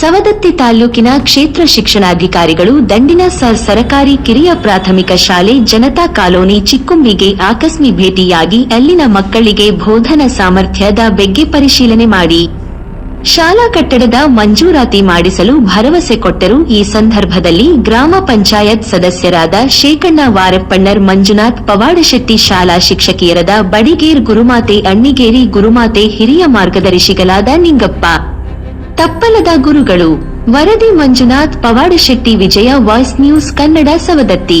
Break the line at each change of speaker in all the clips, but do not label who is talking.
ಸವದತ್ತಿ ತಾಲ್ಲೂಕಿನ ಕ್ಷೇತ್ರ ಶಿಕ್ಷಣಾಧಿಕಾರಿಗಳು ದಂಡಿನ ಸರ್ ಸರಕಾರಿ ಕಿರಿಯ ಪ್ರಾಥಮಿಕ ಶಾಲೆ ಜನತಾ ಕಾಲೋನಿ ಚಿಕ್ಕುಂಬಿಗೆ ಆಕಸ್ಮಿ ಭೇಟಿಯಾಗಿ ಅಲ್ಲಿನ ಮಕ್ಕಳಿಗೆ ಬೋಧನ ಸಾಮರ್ಥ್ಯದ ಬಗ್ಗೆ ಪರಿಶೀಲನೆ ಮಾಡಿ. ಶಾಲಾ ಕಟ್ಟಡದ ಮಂಜೂರಾತಿ ಮಾಡಿಸಲು ಭರವಸೆ ಕೊಟ್ಟರು ಈ ಸಂದರ್ಭದಲ್ಲಿ ಗ್ರಾಮ ಪಂಚಾಯತ್ ಸದಸ್ಯರಾದ ಶೇಖಣ್ಣ ವಾರಪ್ಪಣ್ಣರ್, ಮಂಜುನಾಥ್ ಪವಾಡಶೆಟ್ಟಿ ಶಾಲಾ ಶಿಕ್ಷಕಿಯರದ ಬಡಿಗೇರ್ ಗುರುಮಾತೆ ಅಣ್ಣಿಗೇರಿ ಗುರುಮಾತೆ ಹಿರಿಯ ಮಾರ್ಗದರ್ಶಿಗಳಾದ ನಿಂಗಪ್ಪ. ತಪ್ಪಲದ ಗುರುಗಳು ವರದಿ Manjunath Pavadashetti Vijaya voice news Kannada Savadatti.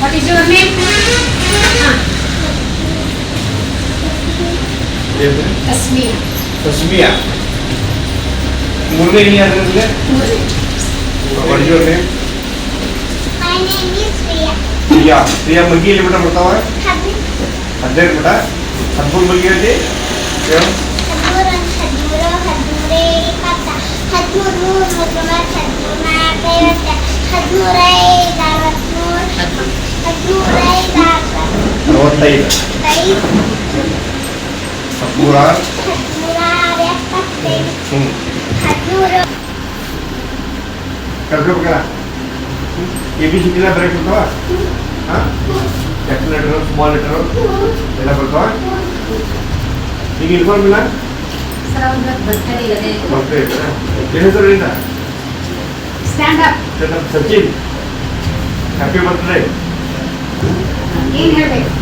What is your name?
देव
तस्मिया तस्मिया मुर्गे नहीं आते मुझे what is
your name my name
is Priya Priya. Priya मगी ले
बेटा
बताओ है। हद्देर बेटा। हद्दूर मगी
है क्यों? हद्दूर हद्दूर हद्दूरे पाता हद्दूर नूर मतलब हद्दूर ना कहते हद्दूरे दावत
नूर।
हद्दूरे
दावत।
45 45 ನೂರ
ಹ್ಞೂ ಕಲ್ಕೋಬೇಕಲ್ಲ ಎ ಬಿ ಸಿ ಟಿನ ಬರೀಕ್ ಬರ್ತಾವ ಹಾಂ ಕ್ಯಾಪಿಟಲ್ ಲೆಟರು ಸ್ಮಾಲ್ ಲೆಟರು ಎಲ್ಲ ಬರ್ತಾವ ಈಗ ಇಟ್ಕೊಂಡಿಲ್ಲ ಬರ್ತಾರೆ
ಹೆಸರು ಇಲ್ಲ
ಸಚಿನ್ ಹ್ಯಾಪಿ ಬರ್ತ್ಡೇ
ಏನು